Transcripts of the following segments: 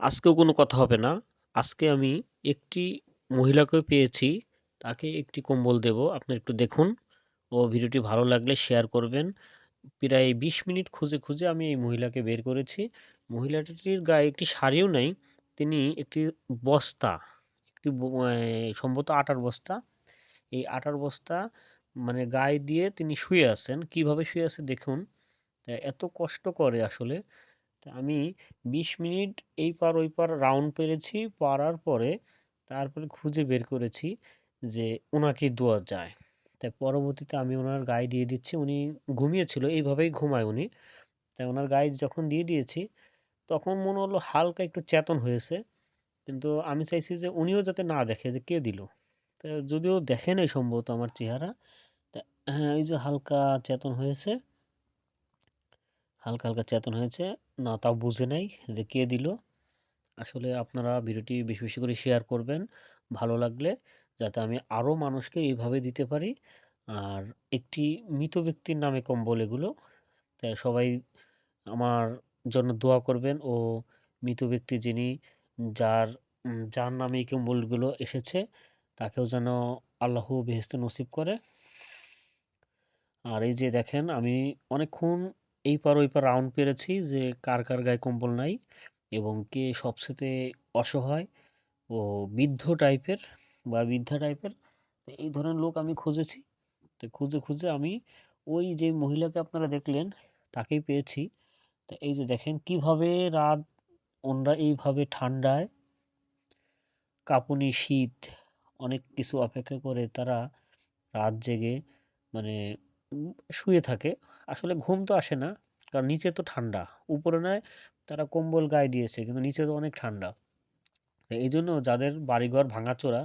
আজকেও কোনো কথা হবে না। আজকে আমি একটি মহিলাকে পেয়েছি। তাকে একটি কম্বল দেবো। আপনারা একটু দেখুন ও ভিডিওটি ভালো লাগলে শেয়ার করবেন। প্রায় ২০ মিনিট খুঁজে, খুঁজে আমি এই মহিলাকে বের করেছি। মহিলাটির গায়ে একটি শাড়িও নাই। তিনি একটি বস্তা, একটি সম্ভবত আটার বস্তা। এই আটার বস্তা মানে গায়ে দিয়ে তিনি শুয়ে আছেন। কীভাবে শুয়ে আছে দেখুন। এত কষ্ট করে আসলে। আমি ২০ মিনিট এই পার ওই পার রাউন্ড পেরেছি। পারার পরে তারপরে খুঁজে বের করেছি যে ওনাকে দেওয়া যায়। তাই পরবর্তীতে আমি ওনার গায়ে দিয়ে দিচ্ছি। উনি ঘুমিয়েছিল। এইভাবেই ঘুমায় উনি। তাই ওনার গায়ে যখন দিয়ে দিয়েছি, তখন মনে হলো হালকা একটু চেতন হয়েছে। কিন্তু আমি চাইছি যে উনিও যাতে না দেখে যে কে দিল। তা যদিও দেখে নাই সম্ভবত আমার চেহারা। তা হ্যাঁ, এই যে হালকা চেতন হয়েছে। হালকা, হালকা চেতন হয়েছে। না তাও বুঝে নাই যে কে দিল। আসলে আপনারা ভিডিওটি বেশি, বেশি করে শেয়ার করবেন। ভালো লাগলে যাতে আমি আরও মানুষকে এইভাবে দিতে পারি। আর একটি মৃত ব্যক্তির নামে কম্বল এগুলো। তাই সবাই আমার জন্য দোয়া করবেন ও মৃত ব্যক্তি যিনি যার যার নামে এই কম্বলগুলো এসেছে তাকেও যেন আল্লাহ বেহেশতে নসিব করে। আর এই যে দেখেন আমি অনেকক্ষণ এই পার ওই পার রাউন্ড পেরেছি যে কার, কার গায়ে কম্বল নাই এবং কে সবচাইতে অসহায় ও বৃদ্ধ টাইপের বা বৃদ্ধা টাইপের। তো এই ধরনের লোক আমি খুঁজেছি। তো খুঁজে, খুঁজে আমি ওই যে মহিলাকে আপনারা দেখলেন তাকেই পেয়েছি। তো এই যে দেখেন কীভাবে রাত ওনরা এইভাবে ঠান্ডায় কাঁপুনি শীত অনেক কিছু অপেক্ষা করে তারা রাত জেগে মানে শুয়ে থাকে। আসলে ঘুম তো আসে না। কারণ নিচে তো ঠান্ডা। উপরে নয় তারা কম্বল গায়ে দিয়েছে কিন্তু নিচে তো অনেক ঠান্ডা। এই জন্য যাদের বাড়িঘর ভাঙাচোরা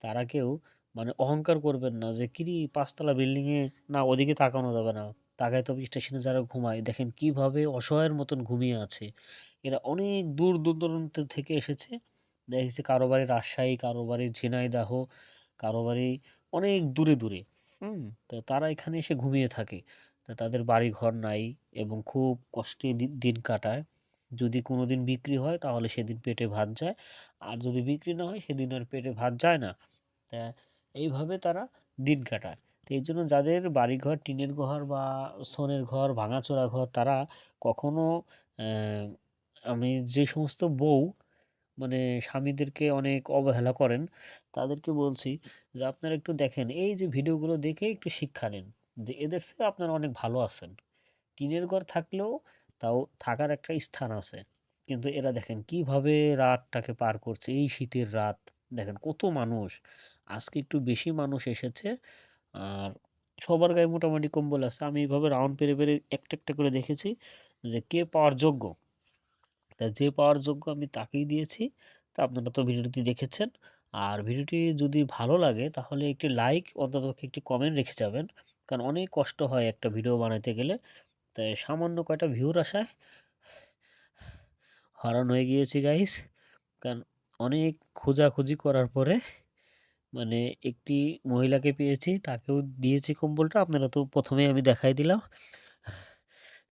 তারা কেউ মানে অহংকার করবেন না যে কিরি পাঁচতলা বিল্ডিংয়ে না ওদিকে তাকানো যাবে না। তাকায় তবে স্টেশনে যারা ঘুমায় দেখেন কীভাবে অসহায়ের মতন ঘুমিয়ে আছে। এরা অনেক দূর দূরান্ত থেকে এসেছে। দেখা গেছে কারও বাড়ি রাজশাহী, কারও বাড়ি ঝিনাইদহ, কারও বাড়ি অনেক দূরে, দূরে। হুম? তো তারা এখানে এসে ঘুমিয়ে থাকে। তা তাদের বাড়ি ঘর নাই এবং খুব কষ্টে দিন কাটায়। যদি কোনো দিন বিক্রি হয় তাহলে সেদিন পেটে ভাত যায়। আর যদি বিক্রি না হয় সেদিন আর পেটে ভাত যায় না। তা এইভাবে তারা দিন কাটায়। তো এই জন্য যাদের বাড়িঘর টিনের ঘর বা ছনের ঘর, ভাঙাচোরা ঘর তারা কখনো আমি যে সমস্ত বউ মানে স্বামীদেরকে অনেক অবহেলা করেন, তাদেরকে বলছি যে আপনারা একটু দেখেন এই যে ভিডিওগুলো দেখে একটু শিক্ষা নিন। যে এদের চেয়ে আপনারা অনেক ভালো আছেন। টিনের ঘর থাকলেও তাও থাকার একটা স্থান আছে। কিন্তু এরা দেখেন কীভাবে রাতটাকে পার করছে। এই শীতের রাত। দেখেন কত মানুষ। আজকে একটু বেশি মানুষ এসেছে। আর সবার গায়ে মোটামুটি কম্বল আছে। আমি এইভাবে রাউন্ড পেরে, পেরে একটা, একটা করে দেখেছি যে কে পাওয়ার যোগ্য। তা যে পাওয়ার যোগ্য আমি তাকেই দিয়েছি। তা আপনারা তো ভিডিওটি দেখেছেন। আর ভিডিওটি যদি ভালো লাগে, তাহলে একটি লাইক অন্ততপক্ষে একটি কমেন্ট রেখে যাবেন। কারণ অনেক কষ্ট হয় একটা ভিডিও বানাইতে গেলে। তাই সামান্য কয়টা ভিউর আশায় হয়রান হয়ে গিয়েছি গাইস। কারণ অনেক খোঁজাখুঁজি করার পরে মানে একটি মহিলাকে পেয়েছি। তাকেও দিয়েছি কম্বলটা। আপনারা তো প্রথমেই আমি দেখাই দিলাম।